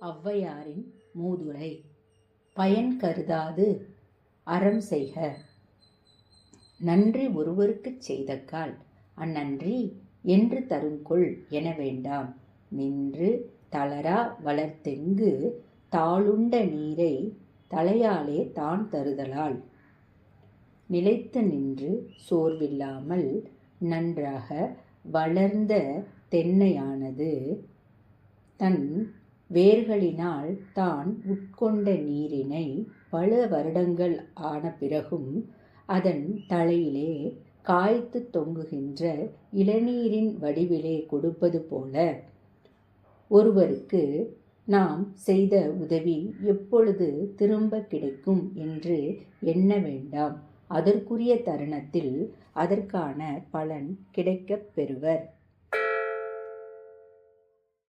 ஔவையாரின் மூதுரை. பயன் கருதாது அறம் செய்க. நன்றி ஒருவருக்குச் செய்தக்கால் அந்நன்றி என்று தருங்கொள் என வேண்டாம். நின்று தளரா வளர்த்தெங்கு தாளுண்ட நீரை தலையாலே தான் தருதலால். நிலைத்து நின்று சோர்வில்லாமல் நன்றாக வளர்ந்த தென்னையானது தன் வேர்களினால் தான் உட்கொண்ட நீரினை பல வருடங்கள் ஆன பிறகும் அதன் தலையிலே காய்த்து தொங்குகின்ற இளநீரின் வடிவிலே கொடுப்பது போல. ஒருவருக்கு நாம் செய்த உதவி எப்பொழுது திரும்ப கிடைக்கும் என்று எண்ண வேண்டாம். அதற்குரிய தருணத்தில் அதற்கான பலன் கிடைக்கப் பெறுவர்.